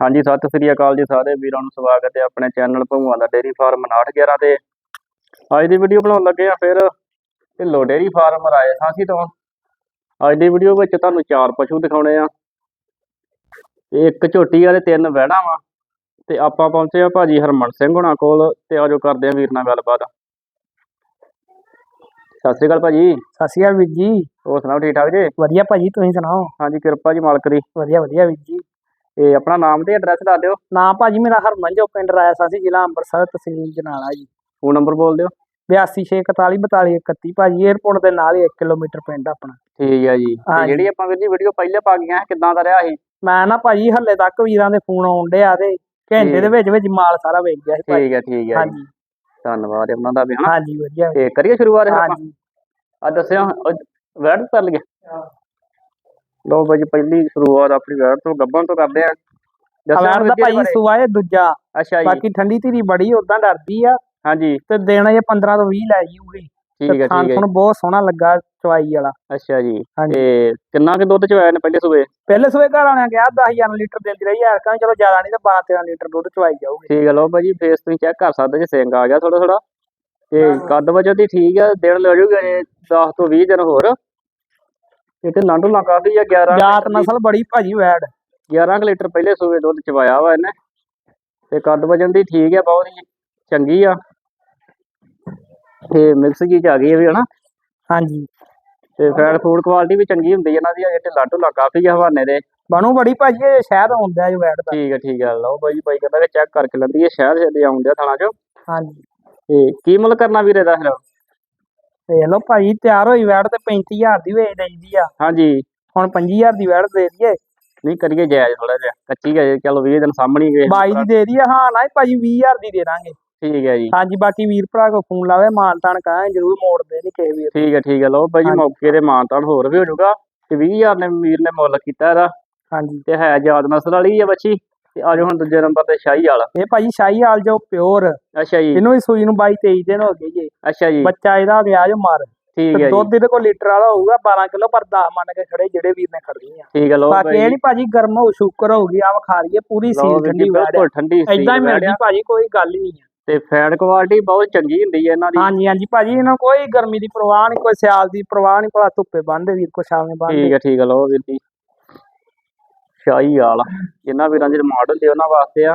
ਹਾਂਜੀ ਸਤਿ ਸ੍ਰੀ ਅਕਾਲ ਜੀ ਸਾਰੇ ਵੀਰਾਂ ਨੂੰ ਸਵਾਗਤ ਹੈ ਆਪਣੇ ਚੈਨਲ ਭਗਵਾਨ ਦਾ ਡੇਰੀ ਫਾਰਮ 911 ਤੇ। ਅੱਜ ਦੀ ਵੀਡੀਓ ਬਣਾਉਣ ਲੱਗੇ ਆ ਫਿਰ ਢਿੱਲੋ ਡੇਰੀ ਫਾਰਮ ਰਾਏ ਸਾਂਸੀ ਤੋਂ। ਅੱਜ ਦੀ ਵੀਡੀਓ ਵਿੱਚ ਤੁਹਾਨੂੰ ਚਾਰ ਪਸ਼ੂ ਦਿਖਾਉਣੇ ਆ ਤੇ ਇੱਕ ਝੋਟੀ ਤੇ ਤਿੰਨ ਵਹਿੜਾਂ ਵਾ। ਤੇ ਆਪਾਂ ਪਹੁੰਚੇ ਆ ਭਾਜੀ ਹਰਮਨ ਸਿੰਘ ਹੁਣਾਂ ਕੋਲ ਤੇ ਆਜੋ ਕਰਦੇ ਆ ਵੀਰ ਨਾਲ ਗੱਲਬਾਤ। ਸਤਿ ਸ੍ਰੀ ਅਕਾਲ ਭਾਜੀ। ਸਤਿ ਸ਼੍ਰੀ ਅਕਾਲ ਵੀਰ ਜੀ। ਹੋਰ ਸੁਣਾਓ ਠੀਕ ਠਾਕ ਜੀ? ਵਧੀਆ ਭਾਜੀ ਤੁਸੀਂ ਸੁਣਾਓ? ਹਾਂਜੀ ਕਿਰਪਾ ਜੀ ਮਾਲਕ ਦੀ। ਵਧੀਆ ਵਧੀਆ ਵੀਰ ਜੀ। ਤੇ ਆਪਣਾ ਨਾਮ ਤੇ ਐਡਰੈਸ ਦੱਸ ਦਿਓ। ਨਾਮ ਭਾਜੀ ਮੇਰਾ ਹਰਮਨ ਜੋ ਪਿੰਡ ਰਾਇਆ ਸਾਸੀ ਜ਼ਿਲ੍ਹਾ ਅੰਮ੍ਰਿਤਸਰ ਤਹਿਸੀਲ ਜਨਾਲਾ ਜੀ। ਫੋਨ ਨੰਬਰ ਬੋਲ ਦਿਓ। 826442 ਭਾਜੀ 에어ਪੋਰਟ ਦੇ ਨਾਲ ਹੀ 1 ਕਿਲੋਮੀਟਰ ਪਿੰਡ ਆਪਣਾ। ਠੀਕ ਹੈ ਜੀ। ਤੇ। ਜਿਹੜੀ ਆਪਾਂ ਵੀਰ ਜੀ ਵੀਡੀਓ ਪਹਿਲੇ ਪਾ ਗਏ ਆ ਕਿੱਦਾਂ ਦਾ ਰਿਹਾ ਸੀ ਮੈਂ ਨਾ ਭਾਜੀ ਹੱਲੇ ਤੱਕ ਵੀਰਾਂ ਦੇ ਫੋਨ ਆਉਣ ਡਿਆ ਤੇ ਘੰਟੇ ਦੇ ਵਿੱਚ ਵਿੱਚ ਮਾਲ ਸਾਰਾ ਵੇਚ ਗਿਆ ਸੀ ਭਾਜੀ। ਠੀਕ ਹੈ ਠੀਕ ਜੀ। ਹਾਂਜੀ। ਧੰਨਵਾਦ ਉਹਨਾਂ ਦਾ ਵੀ ਹਨਾ? ਹਾਂਜੀ ਵਧੀਆ। ਤੇ ਕਰੀਏ ਸ਼ੁਰੂਆਤ ਆਪਾਂ? ਹਾਂਜੀ। ਆ ਦੱਸਿਓ ਵੈਟ ਕਰ ਲਈਏ। ਲਓ ਬਾਈ ਜੀ ਪਹਿਲੀ ਸ਼ੁਰੂਆਤ ਆਪਣੀ ਵੈਟ ਤੋਂ ਗੱਬਨ ਤੋਂ ਕਰਦੇ ਆ ਵੀਰ ਦਾ ਭਾਜੀ ਬਾਰੇ। ਸੁਆ ਇਹ ਦੂਜਾ। ਅੱਛਾ ਜੀ। ਬਾਕੀ ਠੰਡੀ ਧੀਰੀ ਬੜੀ ਉਦਾਂ ਡਰਦੀ ਆ। ਹਾਂਜੀ। ਤੇ ਦੇਣਾ ਇਹ 15 ਤੋਂ 20 ਲੈ ਜੂਗੀ ਠੀਕ ਹੈ ਠੀਕ ਹੈ ਤੁਹਾਨੂੰ ਬਹੁਤ ਸੋਹਣਾ ਲੱਗਾ ਚਵਾਈ ਵਾਲਾ। ਅੱਛਾ ਜੀ। ਤੇ ਕਿੰਨਾ ਕੁ ਦੁੱਧ ਚ ਆਇਆ ਨੇ ਪਹਿਲੇ ਸੂਏ? ਪਹਿਲੇ ਸੂਏ ਘਰ ਵਾਲਿਆਂ ਕਿਹਾ 10000 ਲੀਟਰ ਦਿੰਦੀ ਰਹੀ ਯਾਰ ਕਹਿੰਦੇ ਚਲੋ ਜ਼ਿਆਦਾ ਨਹੀਂ ਤਾਂ 12 13 ਲੀਟਰ ਦੁੱਧ ਚਵਾਈ ਜਾਊਗੀ। ਠੀਕ ਹੈ ਲਓ ਬਾਈ ਜੀ ਫੇਸ ਤੁਸੀਂ ਚੈੱਕ ਕਰ ਸਕਦੇ ਜੇ ਸਿੰਗ ਆ ਗਿਆ ਥੋੜਾ ਥੋੜਾ ਤੇ ਕੱਦ ਵਜੋਂ ਦੀ ਠੀਕ ਹੈ ਦਿਨ ਲੈ ਜੂਗਾ ਜੇ 10 ਤੋਂ 20 ਦਿਨ ਹੋਰ। ਇਹ ਤੇ ਲਾਂਡੂ ਲਾ ਕਾਫੀ ਆ 11 ਜਾਤ ਨਸਲ ਬੜੀ ਭਾਜੀ ਵੈੜ 11 ਕੁ ਲੀਟਰ ਪਹਿਲੇ ਸੂਏ ਦੁੱਧ ਚਵਾਇਆ ਵਾ ਇਹਨੇ। ਤੇ ਕੱਦ ਵਜਨ ਦੀ ਠੀਕ ਹੈ ਬਹੁਤ ਹੀ ਚੰਗੀ ਆ। ਤੇ ਮਿਕਸ ਜੀ ਚ ਆ ਗਈ ਹੈ ਵੀ ਹਨਾ? ਹਾਂਜੀ। ਤੇ ਫੈਟ ਫੂਡ ਕੁਆਲਿਟੀ ਵੀ ਚੰਗੀ ਹੁੰਦੀ ਹੈ ਇਹਨਾਂ ਦੀ ਇਹ ਢਿੱਲਾ ਢੁੱਲਾ ਕਾਫੀ ਆ ਹਵਾਨੇ ਦੇ। ਬਣੂ ਬੜੀ ਭਾਜੀ ਇਹ ਸ਼ਹਿਦ ਹੁੰਦਾ ਜੋ ਵੈੜ ਦਾ। ਠੀਕ ਹੈ ਠੀਕ ਹੈ ਲਓ ਬਾਈ ਬਾਈ ਕਹਿੰਦਾ ਕਿ ਚੈੱਕ ਕਰਕੇ ਲੈਂਦੀ ਹੈ ਸ਼ਹਿਰ ਛੇਦੇ ਆਉਂਦੇ ਆ ਥਾਣਾ ਚੋਂ। ਹਾਂਜੀ। ਤੇ ਕੀ ਮੁੱਲ ਕਰਨਾ ਵੀਰੇ ਦਾ ਫਿਰ? ਵੇਖ ਲਓ ਭਾਜੀ ਤਿਆਰ ਹੋਈ ਵੈੜ ਤੇ 35000 ਦੀ ਵੇਚ ਦਈਦੀ ਆ। ਹਾਂਜੀ। ਹੁਣ 25000 ਦੀ ਵੈੜ ਦੇ ਦਈਏ। ਨਹੀਂ ਕਰੀਏ ਜਾਇਜ਼ ਥੋੜਾ ਜਿਹਾ। ਕੱਚੀ ਹੈ ਚਲੋ 20 ਦਿਨ ਸਾਹਮਣੇ ਗਏ 22 ਦੀ ਦੇ ਦਈਏ ਹਾਂ ਨਾ ਭਾਜੀ 20000 ਦੀ ਦੇ ਦਾਂਗੇ। ਠੀਕ ਹੈ ਜੀ। ਹਾਂਜੀ ਬਾਕੀ ਵੀਰ ਭਰਾ ਕੋ ਫੋਨ ਲਾਵੇ ਮਾਨ ਤਾਨ ਕਹਾਂ ਜਰੂਰ ਮੋੜ ਦੇ ਨਹੀਂ ਕਿਸੇ ਵੀਰ ਠੀਕ ਹੈ ਠੀਕ ਹੈ ਲਓ ਬਾਈ ਜੀ ਹਾਂਜੀ। ਮੌਕੇ ਦੇ ਮਾਨਤਾਨ ਹੋਰ ਵੀ ਹੋ ਜਾਊਗਾ ਤੇ 20000 ਨੇ ਵੀਰ ਨੇ ਮੁੱਲ ਕੀਤਾ ਇਹਦਾ। ਹਾਂਜੀ। ਤੇ ਹੈ ਯਾਦ ਨਸਲ ਵਾਲੀ ਹੈ ਬੱਚੀ। ਤੇ ਆਜੋ ਹੁਣ ਦੂਜੇ ਨੰਬਰ ਤੇ ਸ਼ਾਹੀ ਵਾਲਾ। ਇਹ ਭਾਜੀ ਸ਼ਾਹੀ ਹਾਲ ਜੋ ਪਿਓਰ। ਅੱਛਾ ਜੀ। ਇਹਨੂੰ ਵੀ ਸੂਈ ਨੂੰ 22 23 ਦਿਨ ਹੋ ਗਏ ਜੀ। ਅੱਛਾ ਜੀ। ਬੱਚਾ ਇਹਦਾ ਗਿਆ ਜੋ ਮਰ। ਠੀਕ ਹੈ ਦੁੱਧ ਇਹਦੇ ਕੋਲ ਲੀਟਰ ਵਾਲਾ ਹੋਊਗਾ 12 ਕਿਲੋ ਪਰ 10 ਮੰਨ ਕੇ ਖੜੇ ਜਿਹੜੇ ਵੀਰ ਨੇ ਖੜਨੀ ਆ। ਠੀਕ ਹੈ ਲਓ ਬਾਕੀ ਇਹ ਨਹੀਂ ਭਾਜੀ ਗਰਮ ਹੋ ਸ਼ੂਕਰ ਹੋਊਗੀ ਆ ਵਿਖਾ ਰਹੀਏ ਪੂਰੀ ਸੀਲ ਠੰਡੀ ਬਿਲਕੁਲ ਠੰਡੀ ਸੀ ਇਦਾਂ ਹੀ ਮਿਲਦੀ ਭਾਜੀ ਕੋਈ ਗੱਲ ਹੀ ਨਹੀਂ ਆ। ਤੇ ਫੈਟ ਕੁਆਲਿਟੀ ਬਹੁਤ ਚੰਗੀ ਹੁੰਦੀ ਹੈ ਇਹਨਾਂ ਦੀ। ਹਾਂਜੀ ਹਾਂਜੀ ਭਾਜੀ ਇਹਨਾਂ ਨੂੰ ਕੋਈ ਗਰਮੀ ਦੀ ਪਰਵਾਹ ਨਹੀਂ ਕੋਈ ਸਿਆਲ ਦੀ ਪਰਵਾਹ ਨਹੀਂ ਭਲਾ ਧੁੱਪੇ ਬੰਨਦੇ ਵੀਰ ਕੋ ਛਾਵੇਂ ਠੀਕ ਬੰਨਦੇ ਹੈ ਠੀਕ ਹੈ ਲਓ ਵੀਰ ਜੀ। ਸ਼ਾਹੀ ਵਾਲਾ। ਜਿਨ੍ਹਾਂ ਵੀਰਾਂ ਦੇ ਡਿਮਾਂਡ ਹੁੰਦੀ ਉਹਨਾਂ ਵਾਸਤੇ ਆ।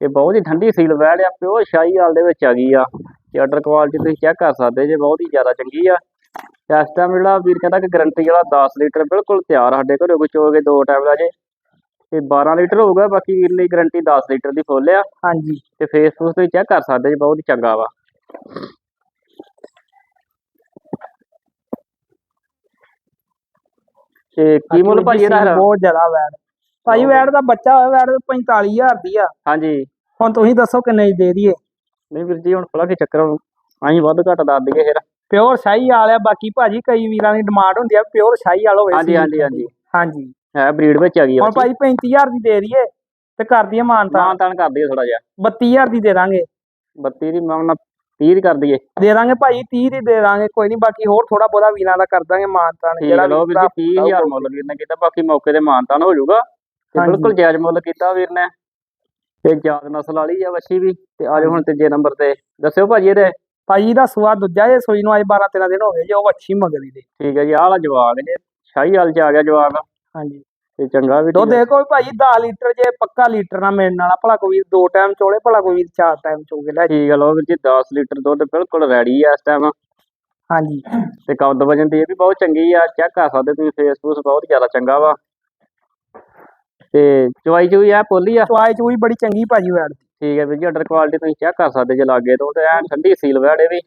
ਇਹ ਬਹੁਤ ਹੀ ਠੰਡੀ ਸੀਲ ਵੈੜ ਆ ਪਿਓ ਸ਼ਾਹੀ ਵਾਲ ਦੇ ਵਿੱਚ ਆ ਗਈ ਆ। ਤੇ ਆਰਡਰ ਕੁਆਲਿਟੀ ਤੁਸੀਂ ਚੈੱਕ ਕਰ ਸਕਦੇ ਜੇ ਬਹੁਤ ਹੀ ਜ਼ਿਆਦਾ ਚੰਗੀ ਆ। ਤੇ ਇਸ ਟਾਈਮ ਜਿਹੜਾ ਵੀਰ ਕਹਿੰਦਾ ਕਿ ਗਾਰੰਟੀ ਵਾਲਾ 10 ਲੀਟਰ ਬਿਲਕੁਲ ਤਿਆਰ ਸਾਡੇ ਘਰੇ ਕੋਈ ਚੋਗੇ ਦੋ ਟਾਈਮ ਲਾ ਜੇ। ਤੇ 12 ਲੀਟਰ ਹੋਊਗਾ ਬਾਕੀ ਵੀਰ ਲਈ ਗਾਰੰਟੀ 10 ਲੀਟਰ ਦੀ ਫੁੱਲ ਆ। ਹਾਂਜੀ। ਤੇ ਫੇਸਬੁੱਕ ਤੁਸੀਂ ਚੈੱਕ ਕਰ ਸਕਦੇ ਜੀ ਬਹੁਤ ਹੀ ਚੰਗਾ ਵਾ। ਤੇ ਕੀ ਮੁੱਲ ਭਾਜੀ ਇਹਦਾ ਫਿਰ? ਬਹੁਤ ਜ਼ਿਆਦਾ ਵੈੜ ਬਹੁਤ। ਵੈੜ ਦਾ ਬੱਚਾ ਹੋਇਆ ਵੈੜ 45000 ਦੀ ਆ। ਹਾਂਜੀ। ਹੁਣ ਤੁਸੀਂ ਦੱਸੋ ਕਿੰਨੇ ਦੀ ਦੇ ਦਈਏ। ਨਹੀਂ ਵੀਰ ਜੀ ਹੁਣ ਫੜਾ ਕੇ ਚੱਕਰ ਅਸੀਂ ਵੱਧ ਘੱਟ ਦੱਸ ਦਈਏ ਫਿਰ। ਪਿਓਰ ਸ਼ਾਹੀ ਵਾਲ ਆ ਬਾਕੀ ਭਾਜੀ ਕਈ ਵੀਰਾਂ ਦੀ ਡਿਮਾਂਡ ਹੁੰਦੀ ਆ ਪਿਓਰ ਸ਼ਾਹੀ ਵਾਲ ਹੋਵੇ। ਹਾਂਜੀ ਹਾਂਜੀ। ਹਾਂਜੀ। ਹਾਂਜੀ। ਹੈ ਬਰੀਡ ਵਿੱਚ ਆ ਗਈ ਹੁਣ ਭਾਜੀ 35000 ਦੀ ਦੇ ਦਈਏ ਤੇ ਕਰ ਦਈਏ ਮਾਨਤਾ ਤਾਨ ਕਰ ਦਈਏ ਥੋੜਾ ਜਿਹਾ। 32000 ਦੀ ਦੇ ਦਾਂਗੇ। 32 ਦੀ ਮੈਂ 30 ਦੀ ਕਰ ਦਈਏ। ਦੇ ਦਾਂਗੇ ਭਾਜੀ 30 ਦੀ ਦੇ ਦਾਂਗੇ ਕੋਈ ਨਹੀਂ ਬਾਕੀ ਹੋਰ ਥੋੜਾ ਬਹੁਤਾ ਵੀਰਾਂ ਦਾ ਕਰ ਦਾਂਗੇ ਮਾਨਤਾਨ ਹੈ ਲਓ ਵੀਰ ਜੀ 30000 ਮੁੱਲ ਵੀਰ ਨੇ ਕੀਤਾ ਬਾਕੀ ਮੌਕੇ ਤੇ ਮਾਨਤਾਨ ਹੋ ਜਾਊਗਾ। ਤੇ। ਬਿਲਕੁਲ ਜਾਇਜ਼ ਮੁੱਲ ਕੀਤਾ ਵੀਰ ਨੇ। ਤੇ ਜਾਤ ਨਸਲ ਵਾਲੀ ਆ ਵੱਛੀ ਵੀ ਤੇ ਆਜੋ ਹੁਣ ਤੀਜੇ ਨੰਬਰ ਤੇ। ਦੱਸਿਓ ਭਾਜੀ ਇਹਦੇ। ਭਾਜੀ ਦਾ ਸਵਾ ਦੂਜਾ ਜੇ ਸੋਈ ਨੂੰ ਅੱਜ 12 13 ਦਿਨ ਹੋ ਗਏ ਜੇ ਉਹ ਅੱਛੀ ਮੰਗਦੀ ਦੇ ਠੀਕ ਹੈ ਜੀ ਆਹ ਵਾਲਾ ਜਵਾਬ ਇਹ ਸ਼ਾਹੀ ਹਾਲ ਚ ਆ ਗਿਆ ਜਵਾਬ ਹਾਂਜੀ। ਤੇ ਚੰਗਾ ਵੀ ਦੁੱਧ ਦੇਖੋ ਭਾਜੀ 10 ਲੀਟਰ ਜੇ ਪੱਕਾ ਲੀਟਰ ਨਾ ਮਿਲਣ ਵਾਲਾ ਭਲਾ ਕੋਈ ਦੋ ਟਾਈਮ ਚੋਲੇ ਭਲਾ ਕੋਈ ਚਾਰ ਟਾਈਮ ਚੋਗੇ ਲੈ। ਠੀਕ ਹੈ ਲਓ ਵੀਰ ਜੀ 10 ਲੀਟਰ ਦੁੱਧ ਬਿਲਕੁਲ ਰੈਡੀ ਆ ਇਸ ਟਾਈਮ ਹਾਂਜੀ। ਤੇ ਕੱਦ ਵਜਨ ਦੀ ਇਹ ਵੀ ਬਹੁਤ ਚੰਗੀ ਆ ਚੈੱਕ ਕਰ ਸਕਦੇ ਤੁਸੀਂ ਫੇਸਬੁੱਕ ਬਹੁਤ ਜ਼ਿਆਦਾ ਚੰਗਾ ਵਾ। ਤੇ ਚਵਾਈ ਚੂਈ ਆ ਪੋਲੀ ਆ? ਚਵਾਈ ਚੂਈ ਬੜੀ ਚੰਗੀ ਭਾਜੀ ਵੈੜ ਦੀ। ਠੀਕ ਹੈ ਵੀਰ ਜੀ ਆਰਡਰ ਕੁਆਲਿਟੀ ਤੁਸੀਂ ਚੈੱਕ ਕਰ ਸਕਦੇ ਜੇ ਲਾਗੇ ਤੋਂ ਤੇ ਐਨ ਠੰਡੀ ਸੀਲ ਵੈੜੇ ਵੀ।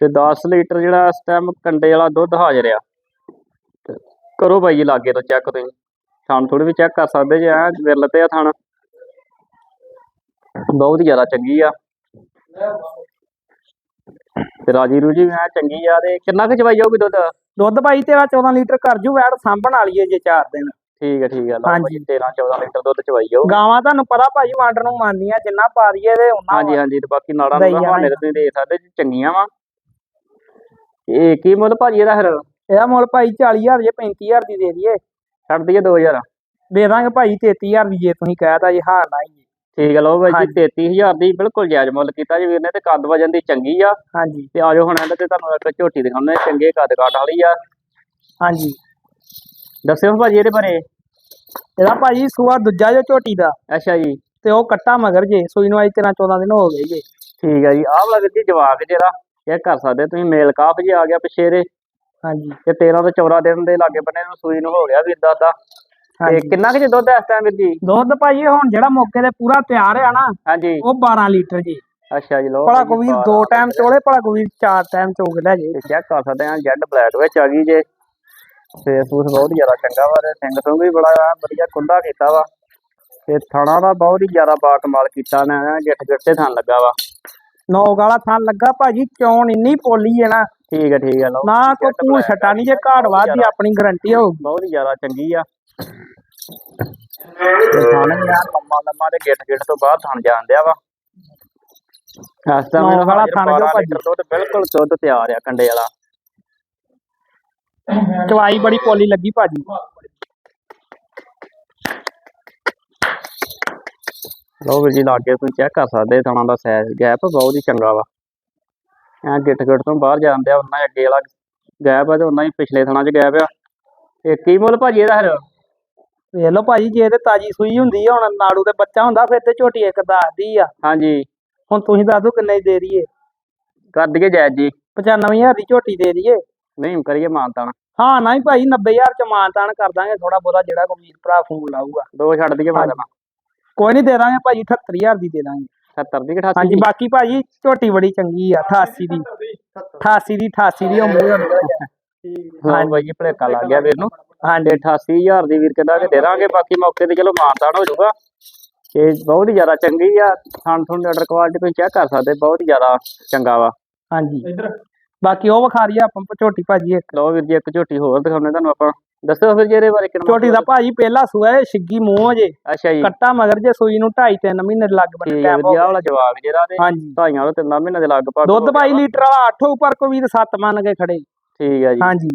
ਤੇ 10 ਲੀਟਰ ਜਿਹੜਾ ਇਸ ਟਾਈਮ ਕੰਡੇ ਵਾਲਾ ਦੁੱਧ ਹਾਜ਼ਰ ਆ। ਤੇ ਕਰੋ ਬਾਈ ਜੀ ਲਾਗੇ ਤੋਂ ਚੈੱਕ ਤੁਸੀਂ। ਥਣ ਥੋੜੀ ਵੀ ਚੈੱਕ ਕਰ ਸਕਦੇ ਜੇ ਐ ਵਿਰਲ ਤੇ ਆ ਥਣ। ਬਹੁਤ ਜ਼ਿਆਦਾ ਚੰਗੀ ਆ। ਤੇ ਰਾਜੀ ਰੂਜੀ ਵੀ ਐ ਚੰਗੀ ਆ ਤੇ ਕਿੰਨਾ ਕੁ ਚਵਾਈ ਜਾਊਗੀ ਦੁੱਧ? ਦੁੱਧ ਭਾਈ ਤੇਰਾ 14 ਲੀਟਰ ਕਰ ਜੂ ਵੈੜ ਸਾਂਭਣ ਵਾਲੀ ਹੈ ਜੇ ਚਾਰ ਦਿਨ। ਠੀਕ ਹੈ ਠੀਕ ਹੈ ਲਓ ਹਾਂਜੀ। ਭਾਜੀ 13 14 ਲੀਟਰ ਦੁੱਧ ਚਵਾਈ ਜਾਊ। ਗਾਵਾਂ ਤੁਹਾਨੂੰ ਪਤਾ ਭਾਜੀ ਵੰਡ ਨੂੰ ਮੰਨਦੀਆਂ ਜਿੰਨਾ ਪਾ ਦਈਏ ਤੇ ਉਹਨਾਂ ਹਾਂਜੀ ਹਾਂਜੀ ਤੇ ਬਾਕੀ ਨਾੜਾਂ ਨੂੰ। ਤੇ ਤੁਸੀਂ ਦੇ ਸਕਦੇ ਚੰਗੀਆਂ ਵਾ। ਇਹ ਕੀ ਮੁੱਲ ਭਾਜੀ ਇਹਦਾ ਫਿਰ? ਇਹਦਾ ਮੁੱਲ ਭਾਈ 40000 ਜੇ 35000 ਦੀ ਦੇ ਦਈਏ। ਛੱਡ ਦਈਏ 2000 ਦੇ ਦਾਂਗੇ ਭਾਈ 33000 ਦੀ ਜੇ ਤੁਸੀਂ ਕਹਿਤਾ ਜੀ ਹਾਂ ਨਾ ਜੀ ਠੀਕ ਹੈ ਲਓ ਬਾਈ ਜੀ ਹਾਂਜੀ। 33000 ਦੀ ਬਿਲਕੁਲ ਜਾਇਜ਼ ਮੁੱਲ ਕੀਤਾ ਜੀ ਵੀਰ ਨੇ ਤੇ ਕੱਦ ਵਜਨ ਦੀ ਚੰਗੀ ਆ। ਹਾਂਜੀ। ਤੇ ਆਜੋ ਹੁਣ ਇਹਦੇ ਤੇ ਤੁਹਾਨੂੰ ਇੱਕ ਝੋਟੀ ਦਿਖਾਉਂਦੇ ਚੰਗੇ ਕੱਦ ਕਾਟ ਵਾਲੀ ਆ। ਹਾਂਜੀ। ਦੱਸਿਓ ਭਾਜੀ ਇਹਦੇ ਬਾਰੇ। ਇਹਦਾ ਭਾਜੀ ਸੂਆ ਦੂਜਾ ਜੋ ਝੋਟੀ ਦਾ। ਅੱਛਾ ਜੀ। ਤੇ ਉਹ ਕੱਟਾ ਮਗਰ ਜੇ ਸੂਈ ਨੂੰ ਅੱਜ 13 14 ਦਿਨ ਹੋ ਗਏ ਜੇ। ਠੀਕ ਹੈ ਜੀ ਆਹ ਵਾਲਾ ਵੀਰ ਜੀ ਜਵਾਕ ਜਿਹੜਾ ਚੈੱਕ ਕਰ ਸਕਦੇ ਤੁਸੀਂ ਮੇਲ ਕਾਫ ਜੀ ਆ ਗਿਆ ਪਿਛੇ ਦੇ ਹਾਂਜੀ। ਤੇ 13 ਤੋਂ 14 ਦਿਨ ਦੇ ਲਾਗੇ ਬੰਨੇ ਨੂੰ ਸੂਈ ਨੂੰ ਹੋ ਗਿਆ ਵੀਰ ਦਾ ਦਾ ਤੇ ਕਿੰਨਾ ਕੁ ਜੀ ਦੁੱਧ ਇਸ ਟਾਈਮ ਵੀਰ ਜੀ? ਦੁੱਧ ਭਾਜੀ ਹੁਣ ਜਿਹੜਾ ਮੌਕੇ ਤੇ ਪੂਰਾ ਤਿਆਰ ਆ ਨਾ ਹਾਂਜੀ। ਉਹ 12 ਲੀਟਰ ਜੀ। ਅੱਛਾ ਜੀ ਲੋ ਭਲਾ ਕੋਈ ਵੀਰ ਦੋ ਟਾਈਮ ਚੋਲੇ ਭਲਾ ਕੋਈ ਵੀਰ ਚਾਰ ਟਾਈਮ ਚੋਕ ਲੈ ਜੇ। ਚੈੱਕ ਕਰ ਸਕਦੇ ਆ ਜੈਡ ਬਲੈਕ ਵਿੱਚ ਆ ਗਈ ਜੇ। ਫੇਸ ਫੂਸ ਬਹੁਤ ਜ਼ਿਆਦਾ ਚੰਗਾ ਵਾ ਤੇ ਸਿੰਘ ਸਿੰਘ ਵੀ ਬੜਾ ਵਧੀਆ ਕੁੰਡਾ ਕੀਤਾ ਵਾ। ਤੇ ਥਣਾ ਦਾ ਬਹੁਤ ਹੀ ਜ਼ਿਆਦਾ ਬਾ ਕਮਾਲ ਕੀਤਾ ਨੇ ਗਿੱਠ ਤੇ ਥਣ ਲੱਗਾ ਵਾ। ਨੌਕ ਵਾਲਾ ਥਾਂ ਲੱਗਾ ਭਾਜੀ ਚੌਣ ਇੰਨੀ ਪੋਲੀ ਹੈ ਨਾ ਠੀਕ ਹੈ ਠੀਕ ਹੈ ਲਓ। ਨਾ ਕੋ black ਛਟਾ ਨਹੀਂ ਜੇ ਘਾੜ ਦੀ ਆਪਣੀ ਗਰੰਟੀ ਹੋਊਗੀ ਬਹੁਤ ਹੀ ਜ਼ਿਆਦਾ ਚੰਗੀ ਆ। ਤੇ ਥਣ ਵੀ ਐਨ ਲੰਮਾ ਲੰਮਾ ਤੇ ਗਿੱਠ ਗਿੱਠ ਤੋਂ ਬਾਅਦ ਥਣ ਜਾਂਦਿਆ ਵਾ। ਇਸ ਟਾਈਮ ਨੌ ਇਹਦਾ ਵਾਲਾ ਹਾਜ਼ਰ ਥਣ ਜੋ 12 ਭਾਜੀ। ਲੀਟਰ ਦੁੱਧ ਬਿਲਕੁਲ ਦੁੱਧ ਤਿਆਰ ਆ ਕੰਡੇ ਵਾਲਾ। ਚਵਾਈ ਬੜੀ ਪੋਲੀ ਲੱਗੀ ਭਾਜੀ। ਵੀਰ ਜੀ ਲਾਗੇ ਤੁਸੀਂ ਚੈੱਕ ਕਰ ਸਕਦੇ ਥਣਾ ਦਾ ਸਾਈਜ਼ ਗੈਪ ਬਹੁਤ ਹੀ ਚੰਗਾ ਵਾ। ਐ ਗਿੱਟ ਗਿੱਟ ਤੋਂ ਬਾਹਰ ਜਾਂਦੇ ਆ ਉਹਨਾਂ ਅੱਗੇ ਵਾਲਾ ਗੈਪ ਆ ਤੇ ਉਹਨਾਂ ਹੀ ਪਿਛਲੇ ਥਣਾ 'ਚ ਗੈਪ ਆ। ਤੇ ਕੀ ਮੁੱਲ ਭਾਜੀ ਇਹਦਾ ਫਿਰ? ਵੇਖ ਲਓ ਭਾਜੀ ਜੇ ਤੇ ਤਾਜੀ ਸੂਈ ਹੁੰਦੀ ਆ ਹੁਣ ਨਾੜੂ ਤੇ ਬੱਚਾ ਹੁੰਦਾ ਫਿਰ ਤੇ ਝੋਟੀ ਇੱਕ ਦੱਸਦੀ ਆ। ਹਾਂਜੀ। ਹੁਣ ਤੁਸੀਂ ਦੱਸ ਦਿਓ ਕਿੰਨੇ ਦੀ ਦੇ ਦਈਏ। ਕਰ ਦਈਏ ਜਾਇਜ਼ ਜੀ। 95000 ਦੀ ਝੋਟੀ ਦੇ ਦਈਏ। ਨਹੀਂ ਕਰੀਏ ਮਾਨਤਾਨ ਹਾਂ ਨਾ ਹੀ ਭਾਈ 90000 ਚ ਮਾਨਤਾਨ ਕਰ ਦਾਂਗੇ ਥੋੜਾ ਬਹੁਤਾ ਜਿਹੜਾ ਕੋਈ ਵੀਰ ਭਰਾ ਫੋਨ ਲਾਊਗਾ। ਦੋ ਛੱਡ ਦਈਏ ਮਾਨਤਾਨ ਕੋਈ ਨਹੀਂ ਦੇ ਦਾਂਗੇ ਭਾਜੀ 78000 ਦੀ ਦੇ ਦਾਂਗੇ। 70 ਦੀ ਕਿ 88 ਹਾਂਜੀ ਬਾਕੀ ਭਾਜੀ ਝੋਟੀ ਬੜੀ ਚੰਗੀ ਆ 88 ਦੀ। 88 ਦੀ। 88 ਦੀ ਉਹ ਮੂੰਹ ਹਾਂ। ਬਾਈ ਜੀ ਭਲੇਖਾ ਲੱਗ ਗਿਆ ਵੀਰ ਨੂੰ। ਹਾਂਜੀ 88000 ਦੀ ਵੀਰ ਕਹਿੰਦਾ ਕਿ ਦੇ ਦਾਂਗੇ ਬਾਕੀ ਮੌਕੇ ਤੇ ਚਲੋ ਮਾਨਤਾਨ ਹੋ ਜਾਊਗਾ। ਤੇ ਬਹੁਤ ਹੀ ਜ਼ਿਆਦਾ ਚੰਗੀ ਆ ਥਣ ਥਣ ਆਰਡਰ ਕੁਆਲਿਟੀ ਤੁਸੀਂ ਚੈੱਕ ਕਰ ਸਕਦੇ ਬਹੁਤ ਹੀ ਜ਼ਿਆਦਾ ਚੰਗਾ ਵਾ। ਹਾਂਜੀ। ਬਾਕੀ ਉਹ ਵਿਖਾ ਰਹੀ ਆ ਆਪਾਂ ਝੋਟੀ ਭਾਜੀ ਇੱਕ। ਲਓ ਵੀਰ ਜੀ ਇੱਕ ਝੋਟੀ ਹੋਰ ਦਿਖਾਉਂਦੇ ਤੁਹਾਨੂੰ ਆਪਾਂ। ਦੱਸੋ ਫਿਰ ਜੀ ਇਹਦੇ ਬਾਰੇ ਕਿੰਨਾ ਝੋਟੀ ਦਾ ਭਾਜੀ ਪਹਿਲਾ ਸੂਆ ਹੈ ਛਿੱਗੀ ਮੂੰਹ ਜੇ ਅੱਛਾ ਜੀ। ਕੱਟਾ ਮਗਰ ਜੇ ਸੂਈ ਨੂੰ 2.5 3 ਮਹੀਨੇ ਲੱਗ ਹੈ ਟਾਈਮ ਜੀ ਆਹ ਵਾਲਾ ਜਵਾਬ ਜਿਹੜਾ ਤੇ ਹਾਂਜੀ। ਢਾਈਆਂ ਵਾਲਾ ਤਿੰਨਾਂ ਮਹੀਨੇ ਦੇ ਲਗਭਗ ਦੁੱਧ ਹੋ ਭਾਈ ਗਿਆ। ਲੀਟਰ ਵਾਲਾ 8 ਉੱਪਰ ਕੋਈ ਵੀਰ 7 ਮੰਨ ਕੇ ਖੜੇ। ਠੀਕ ਹੈ ਜੀ। ਹਾਂਜੀ।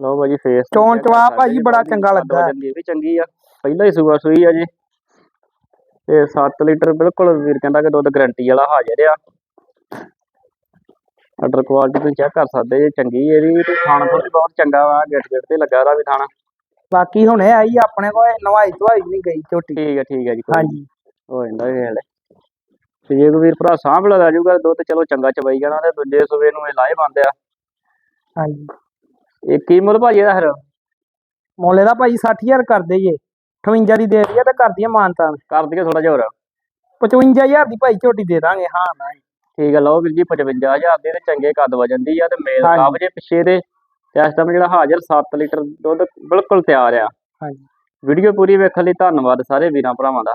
ਲਓ ਭਾਜੀ ਫੇਸ ਚੋਣ ਚਵਾ ਭਾਜੀ ਬੜਾ ਚੰਗਾ ਲੱਗਾ। ਹੈ। ਇਹ ਵੀ ਚੰਗੀ ਆ। ਪਹਿਲਾਂ ਹੀ ਸੂਆ ਸੂਈ ਆ ਜੀ। ਤੇ 7 ਲੀਟਰ ਬਿਲਕੁਲ ਵੀਰ ਕਹਿੰਦਾ ਕਿ ਦੁੱਧ ਗਰੰਟੀ ਵਾਲਾ ਹਾਜ਼ਰ ਆ। ਆਰਡਰ ਕੁਆਲਿਟੀ ਤੁਸੀਂ ਚੈੱਕ ਕਰ ਸਕਦੇ ਜੀ ਚੰਗੀ ਇਹਦੀ ਤੇ ਤੋਂ ਵੀ ਬਹੁਤ ਚੰਗਾ ਵਾ ਗਿੱਟ ਗਿੱਟ ਤੇ ਲੱਗਾ ਦਾ ਵੀ ਖਾਣਾ ਬਾਕੀ ਹੁਣੇ ਆਈ ਆਪਣੇ ਕੋਲ ਨਵਾਈ ਧਵਾਈ ਨਹੀਂ ਗਈ ਝੋਟੀ। ਠੀਕ ਹੈ ਠੀਕ ਹੈ ਜੀ। ਹਾਂਜੀ। ਹੋ ਜਾਂਦਾ ਇਹ ਵੇਲੇ ਤੇ ਜੇ ਕੋਈ ਵੀਰ ਭਰਾ ਸਾਂਭ ਲਗਾ ਜੂਗਾ ਦੁੱਧ ਚਲੋ ਚੰਗਾ ਚਵਾਈ ਜਾਣਾ ਤੇ ਦੂਜੇ ਸੂਬੇ ਨੂੰ ਇਹ ਲਾਏ ਬੰਦੇ ਆ। ਹਾਂਜੀ। ਇਹ ਕੀ ਮੁੱਲ ਭਾਜੀ ਇਹਦਾ ਫਿਰ? ਮੋਲੇ ਦਾ ਭਾਈ 60000 ਕਰ ਦਈਏ 58 ਦੀ ਦੇ ਦਈਏ ਤੇ ਕਰ ਦਈਏ ਮਾਨਤਾਨ। ਕਰ ਦਈਏ ਥੋੜਾ ਜਿਹਾ ਹੋਰ। 55000 ਦੀ ਭਾਈ ਝੋਟੀ ਦੇ ਦਾਂਗੇ ਹਾਂ ਨਾ ਠੀਕ ਹੈ ਲਓ ਵੀਰ ਜੀ 55000 ਦੀ ਤੇ ਚੰਗੇ ਕੱਦ ਵਜਨ ਦੀ ਆ ਤੇ ਮੇਲ ਹਾਂਜੀ। ਕਾਬ ਜੇ ਪਿੱਛੇ ਦੇ ਤੇ ਇਸ ਟਾਈਮ ਜਿਹੜਾ ਹਾਜ਼ਰ 7 ਲੀਟਰ ਦੁੱਧ ਬਿਲਕੁਲ ਤਿਆਰ ਆ। ਹਾਂਜੀ। ਵੀਡੀਓ ਪੂਰੀ ਵੇਖਣ ਲਈ ਧੰਨਵਾਦ ਸਾਰੇ ਵੀਰਾਂ ਭਰਾਵਾਂ ਦਾ।